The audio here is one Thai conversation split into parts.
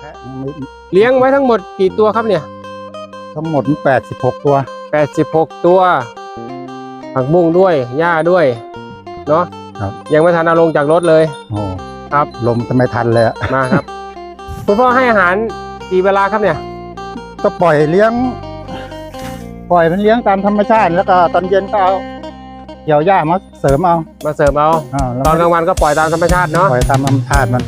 แพะเลี้ยงไว้ทั้งหมดกี่ตัวครับเนี่ยทั้งหมดแปดสิบหกตัว 86 ตัว ผักบุ้งด้วยหญ้าด้วย เนาะครับ ยังไม่ทันเอาลงจากรถเลย โอ้ครับ ลมจะไม่ทันเลยอะมาครับ คุณพ่อให้อาหารกี่เวลาครับเนี่ย ก็ปล่อยเลี้ยง ปล่อยมันเลี้ยงตามธรรมชาติ แล้วก็ตอนเย็นก็เอาเกี่ยวหญ้ามาเสริมเอา มาเสริมเอา อ่าแล้วตอนกลางวันก็ปล่อยตามธรรมชาติเนาะ ปล่อยตามธรรมชาติมัน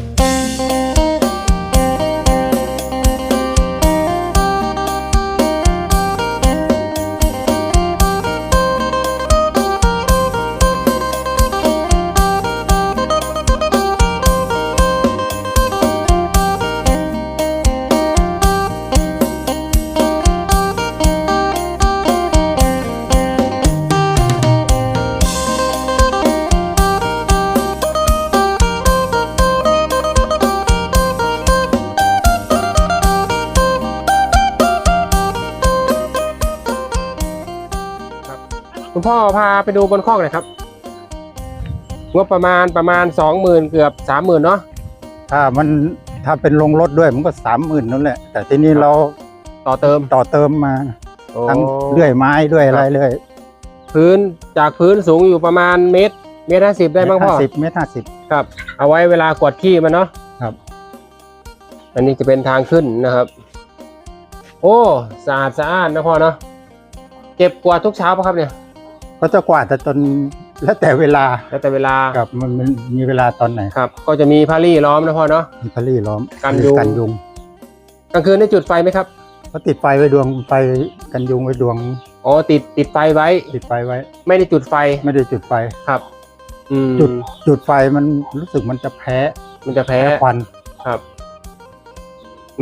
คุณพ่อพาไปดูบนคอกหน่อยครับงบประมาณประมาณสองหมื่นเกือบสามหมื่นเนาะถ้ามันถ้าเป็นลงรถด้วยมันก็สามหมื่นนั่นแหละ แต่ที่นี่เราต่อเติมต่อเติมมาโอ้ทั้งเลื่อยไม้ด้วยอะไรเลย พื้นจากพื้นสูงอยู่ประมาณเมตรเมตรห้าสิบได้มั้งพ่อสิบเมตรห้าสิบครับ เอาไว้เวลากวาดขี้มันเนาะครับ อันนี้จะเป็นทางขึ้นนะครับ โอ้สะอาดสะอาดนะพ่อเนาะเก็บกวาดทุกเช้าปะครับเนี่ย ก็จะกวาดแต่ตอนแล้วแต่เวลาแล้วแต่เวลากับมันมันมีเวลาตอนไหนครับ ก็จะมีพารี่ล้อมนะพ่อเนาะมีพลี่ล้อมกันยุงกันยุงกลางคืนได้จุดไฟไหมครับก็ติดไฟไว้ดวงไฟกันยุงไว้ดวงอ๋อติดติดไฟไว้ ติดไฟไว้ ไม่ได้จุดไฟไม่ได้จุดไฟครับอืมจุดจุดไฟมันรู้สึกมันจะแพ้ มันจะแพ้ควันครับ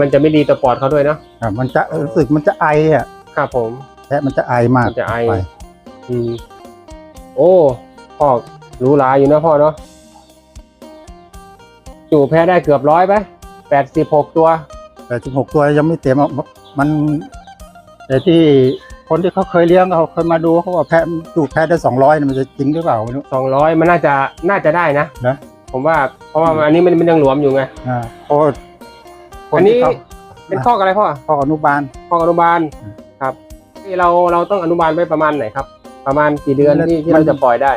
มันจะไม่ดีต่อปอดเขาด้วยเนาะอะมันจะรู้สึกมันจะไออะครับผมแพะมันจะไอมากมันจะไอ ฟอืมโอ้พ่อรู้หลายอยู่นะพ่อเนาะจูแพ้ได้เกือบร้อยไปแปดสิบหกตัวแต่สิบหกตัวยังไม่เต็มอะมัน แต่ที่คนที่เขาเคยเลี้ยงเขาเคยมาดูเขาบอกแพะจูแพะได้สองร้อยมันจะจริงหรือเปล่าไม่รู้ สองร้อยมันน่าจะน่าจะได้นะนะ ผมว่าเพราะว่าอันนี้มันมันยังหลวมอยู่ไงอ่าเพราะคอันนี้ที่เขาเป็นข้อกอะไรพ่อพ่ออนุบาลข้อกอนุบาลอืมครับที่เราเราต้องอนุบาลไว้ประมาณไหนครับ ประมาณกี่เดือนมันที่ที่มันเราจะปล่อยได้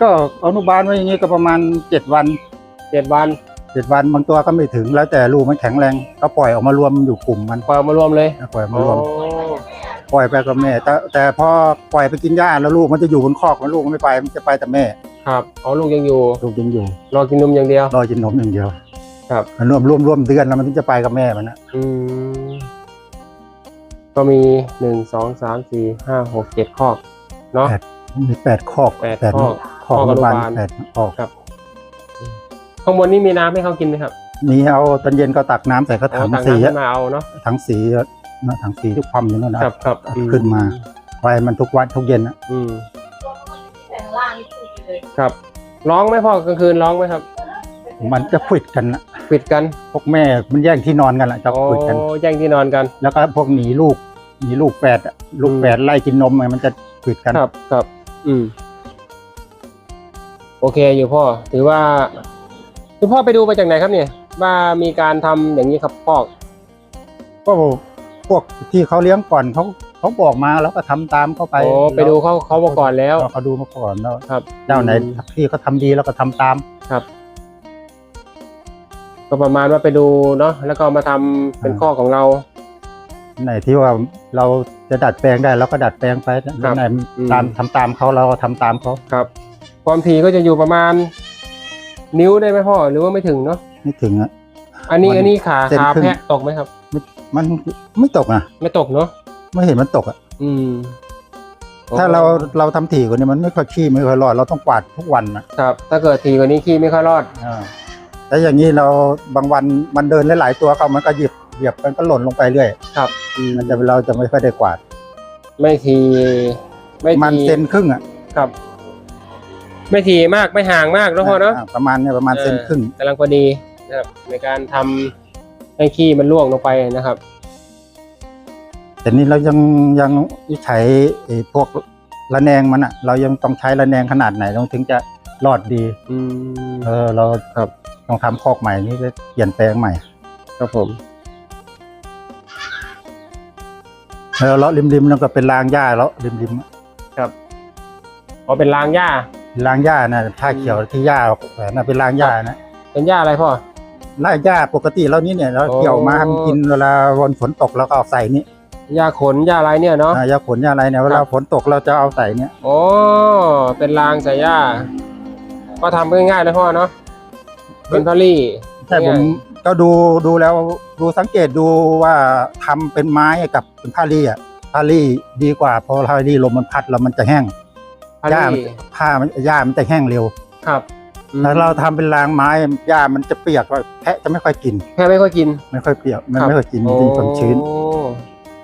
ก็อนุบาลไว้อย่างนี้ก็ประมาณเจ็ดวันเจ็ดวันเจ็ดวันบางตัวก็ไม่ถึงแล้วแต่ลูกมันแข็งแรงก็ปล่อยออกมารวมอยู่กลุ่มมันปล่อยออกมารวมเลยปล่อยออกมารวมโอ้ปล่อยไปกับแม่ แต่แต่พอปล่อยไปกินหญ้าแล้วลูกมันจะอยู่บนคอกมันลูกมันไม่ไปมันจะไปแต่แม่ ครับอ๋อลูกยังอยู่ลูกยังอยู่ รอกินนมอย่างเดียว รอกินนมอย่างเดียว ครับมันรวมรวมรวมเดือนแล้วมันถึงจะไปกับแม่มันนะอืม ก็มีหนึ่งสองสามสี่ห้าหกเจ็ดข้อเนาะ มีแปดคอกแปดคอกคอกคอกอนุบาลอนุบาลแปดคอกข้างบนนี้มีน้ำให้เขากินไหมครับ มีเอาตอนเย็นก็ตักน้ำใส่กระอ๋อถังต่างสีน้ำอะขึ้นมาเอาเนาะถังสีอะนะถังสีทุกความอยู่นั่นนะครับครับอืขึ้นมาไฟมันทุกวันทุกเย็นนะอืมแต่ข้างล่างนี่ถูกเลยครับ ร้องไหมพ่อกลางคืนร้องไหมครับ มันจะควิดกันนะปิดกัน พวกแม่มันแย่งที่นอนกันแหละจะโอ้ควิดกัน แย่งที่นอนกัน แล้วก็พวกหนีลูก หนีลูกแฝดอะลูกอืมแฝดไล่กินนมไงมันจะควิดกัน ครับครับ อืม โอเคอยู่พ่อ ถือว่าคุณพ่อไปดูมาจากไหนครับเนี่ย ว่ามีการทำอย่างนี้ครับพ่อก็พวกที่เขาเลี้ยงก่อนเขาเขาบอกมาแล้วก็ทำตามเข้าไปโอ้ไปดูเขาเขามาก่อนแล้ว เราก็ดูมาก่อนแล้วครับเจ้าไหนอืม ที่เขาทำดีแล้วก็ทำตามครับก็ประมาณว่าไปดูเนาะแล้วก็มาทำเป็นข้อของเรา ไหนที่ว่า เราจะดัดแปลงได้เราก็ดัดแปลงไปครับไหนอืม ตามทำตามเขาเราก็ทำตามเขาครับ ความถี่ก็จะอยู่ประมาณ นิ้วได้ไหมพ่อหรือว่าไม่ถึงเนาะไม่ถึงอะ อันนี้มันอันนี้ขาเซนขาครึ่ง แพะตกไหมครับ มันไม่ตกนะไม่ตกเนาะไม่เห็นมันตกอะอืมถ้าเราเราทำถี่กว่านี้มันไม่ค่อยขี้ไม่ค่อยรอดเราต้องกวาดทุกวันนะครับ ถ้าเกิดถี่กว่านี้ขี้ไม่ค่อยรอด อ่าแต่อย่างนี้เราบางวันมันเดินหลายๆตัวเขามันก็หยิบ เหยียบมันก็หล่นลงไปเรื่อยครับอืมมันจะเราจะไม่ค่อยได้กวาด ไม่ที ไม่มันทีเซนครึ่งอะครับ ไม่ทีมากไม่ห่างมากนะพ่อเนาะอ่าประมาณเนี่ยประมาณเซนครึ่งกำลังพอดีนะครับในการทำให้ขี้มันล่วงลงไปนะครับ แต่นี่เรายังยังใช้ไอ้พวกระแนงมันอะ เรายังต้องใช้ระแนงขนาดไหนเราถึงจะรอดดี อืมเออเราครับต้องทำคอกใหม่นี่จะเปลี่ยนแปลงใหม่ ครับผม แล้วเลาะริมๆนั่นก็เป็นรางหญ้าแล้วริมๆครับอ๋อเป็นรางหญ้ารางหญ้านะผ้าเขียวที่หญ้าแขวนน่ะเป็นรางหญ้านะเป็นหญ้าอะไรพ่อ รางหญ้าปกติแล้วนี่เนี่ยเราโอ้ เกี่ยวมาให้มันกินเวลาวันฝนตกเราก็เอาใส่นี่หญ้าขนหญ้าอะไรเนี่ยเนาะ อ่ายาขนยาอะไรเนี่ยเวลาฝนตกเราจะเอาใส่เนี่ยโอ้ เป็นรางใส่หญ้า ก็ทำง่ายๆเลยพ่อเนาะ เป็นพอลี่ แต่ผมง่าย ก็ดูดูแล้วดูสังเกตดูว่าทำเป็นไม้กับเป็นผ้ารี่อะผ้ารี่ดีกว่าเพราะผ้ารี่ลมมันพัดแล้วมันจะแห้งพอหญ้ามันลี่ผ้ามันหญ้ามันจะแห้งเร็วครับอืมถ้าเราทำเป็นรางไม้หญ้ามันจะเปียกแพะจะไม่ค่อยกินแค่ไม่ค่อยกิน ไม่ค่อยเปียกมันครับไม่ค่อยกินมันเป็นความชื้นโอ้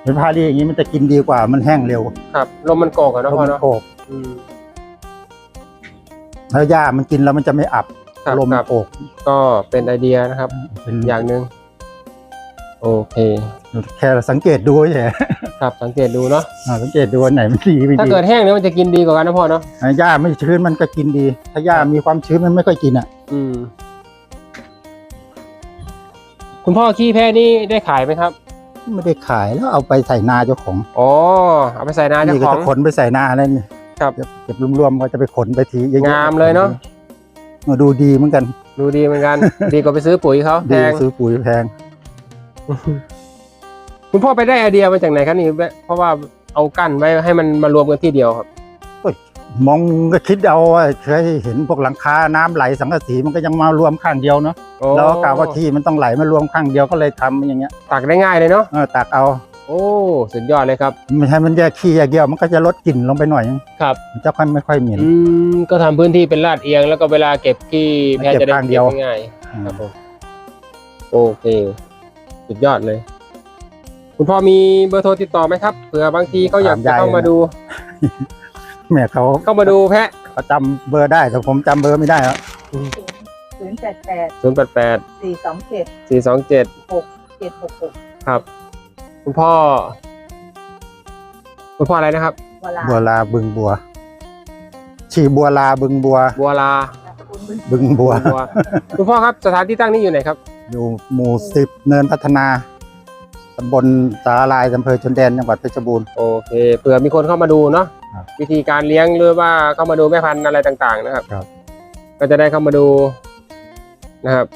เป็นผ้ารี่อย่างนี้มันจะกินดีกว่ามันแห้งเร็ว ครับลมมันโกกอะเนาะลมพ่อมันเนาะโกกอืมแล้วหญ้ามันกินแล้วมันจะไม่อับ ครับลมครับโกกก็เป็นไอเดียนะครับ เป็นอย่างหนึ่งโอเค แค่สังเกตดูเฉยครับสังเกตดูเนาะอ่าสังเกตดูอันไหนมันดีไม่ถ้าดีเกิดแห้งเนี่ยมันจะกินดีกว่ากันนะพ่อเนาะอ่าหญ้าไม่ชื้นมันก็กินดี ถ้าหญ้ามีความชื้นมันไม่ค่อยกินอะอืม คุณพ่อขี้แพ้นี่ได้ขายไหมครับไม่ได้ขายแล้วเอาไปใส่นาเจ้าของอ๋อเอาไปใส่นาเจ้านี่ก็ของ จะขนไปใส่นาอะไรนี่ครับเก็บเก็บรวมๆก็จะไปขนไปทีเยอะๆงามเลยเนอะมา ดูดีเหมือนกัน ดูดีเหมือนกัน ดีกว่าไปซื้อปุ๋ยเขาแพดีงซื้อปุ๋ยแพง คุณพ่อไปได้ไอเดียมาจากไหนครับนี่เพราะว่าเอากั้นไว้ให้มันมารวมกันที่เดียวครับ มองก็คิดเอาว่าเคยเห็นพวกหลังคาน้ำไหลสังกะสีมันก็ยังมารวมข้างเดียวเนาะโอ้แล้วก็กะว่าที่มันต้องไหลมารวมข้างเดียวก็เลยทำอย่างเงี้ยตักได้ง่ายเลยเนาะ เออตักเอา โอ้สุดยอดเลยครับไม่ใช่มันแยกขี้แยกเดียวมันก็จะลดกลิ่นลงไปหน่อยครับมันจะค่อยไม่ค่อยเหม็นอืมก็ทำพื้นที่เป็นลาดเอียง แล้วก็เวลาเก็บขี้แพะเก็บจะได้ข้างเดีเก็ยวบง่ายๆครับผมโอเค สุดยอดเลย คุณพ่อมีเบอร์โทรติดต่อไหมครับเผื่อบางทีเขาอยากจะเข้ามาดู แม่เขาเข้ามาดูแพะเขาจำเบอร์ได้แต่ผมจำเบอร์ไม่ได้แล้วศูนย์แปดแปดศูนย์แปดแปดสี่สองเจ็ดสี่สองเจ็ดเจ็ดหกหกครับ คุณพ่อ คุณพ่ออะไรนะครับเวลาบัวลาบึงบัว ชีบัวลาบึงบัว บัวลาคุณบึงบึงบัว บัวคุณพ่อครับสถานที่ตั้งนี้อยู่ไหนครับ อยู่หมู่สิบเนินพัฒนาตำบลสาลายอำเภอชนแดนจังหวัดเพชรบูรณ์ โอเคเผื่อมีคนเข้ามาดูเนาะครับวิธีการเลี้ยงหรือว่าเข้ามาดูแม่พันธุ์อะไรต่างๆ นะครับ ครับ ก็จะได้เข้ามาดูนะครับ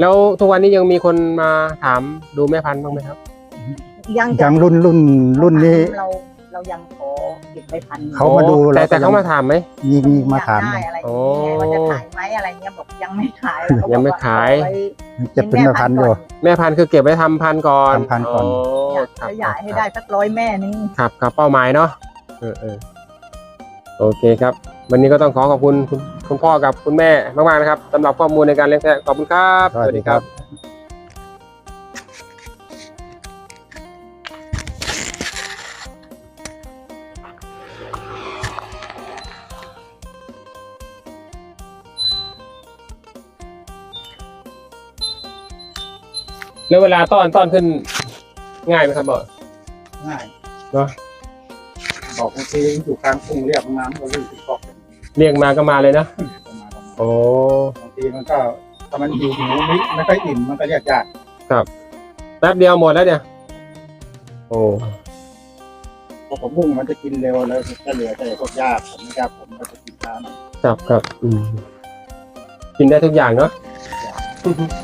แล้วทุกวันนี้ยังมีคนมาถามดูแม่พันธุ์บ้างไหมครับ ยังยังรุ่นรุ่นรุ่นนี้ เราเรายังขอเก็บไปพันเขามาดูโอ้แต่แล้วก็แต่เขายัง มาถามไหม มีมีมาถามอยกได้อะไรอย่างโอ้เงี้ยว่าจะขายไหมอะไรเงี้ยบอกยังไม่ขายแล้วก็บอกยังไม่ขายว่เอไว้ เก็บเป็นแม่พันธุ์อยู่ แม่พันธุ์คือเก็บไว้ทำพันธุ์ก่อนทำพันธุ์ก่อน อยากครับขยายให้ได้สักร้อยแม่นึง ครับครับเป้าหมายเนาะเออเออโอเคครับ วันนี้ก็ต้องขอขอบคุณคุณคุณพ่อกับคุณแม่มากๆนะครับสำหรับข้อมูลในการเลี้ยงแพะขอบคุณครับ สวัสดีครับ แล้วเวลาต้อนต้อนขึ้น ง่ายไหมครับบอง่ายเนอะบอกบางทีอยู่กลางทุ่งเรียกน้ำก็วิ่งติดกอกเรียกมาก็มาเลยนะประมาณนั้นโอ้บางทีมันก็ถ้ามันหิวหิวไม่ไม่ค่อยอิ่มมันก็เรียกยากแป๊บเดียวหมดแล้วเนี่ย โอ้เพราะผมพุ่งมันจะกินเร็วแล้วจะเหลือแต่พวกยากผมยากผมก็จะกินช้าหน่อยครับครับอืมกินได้ทุกอย่างเนาะยาก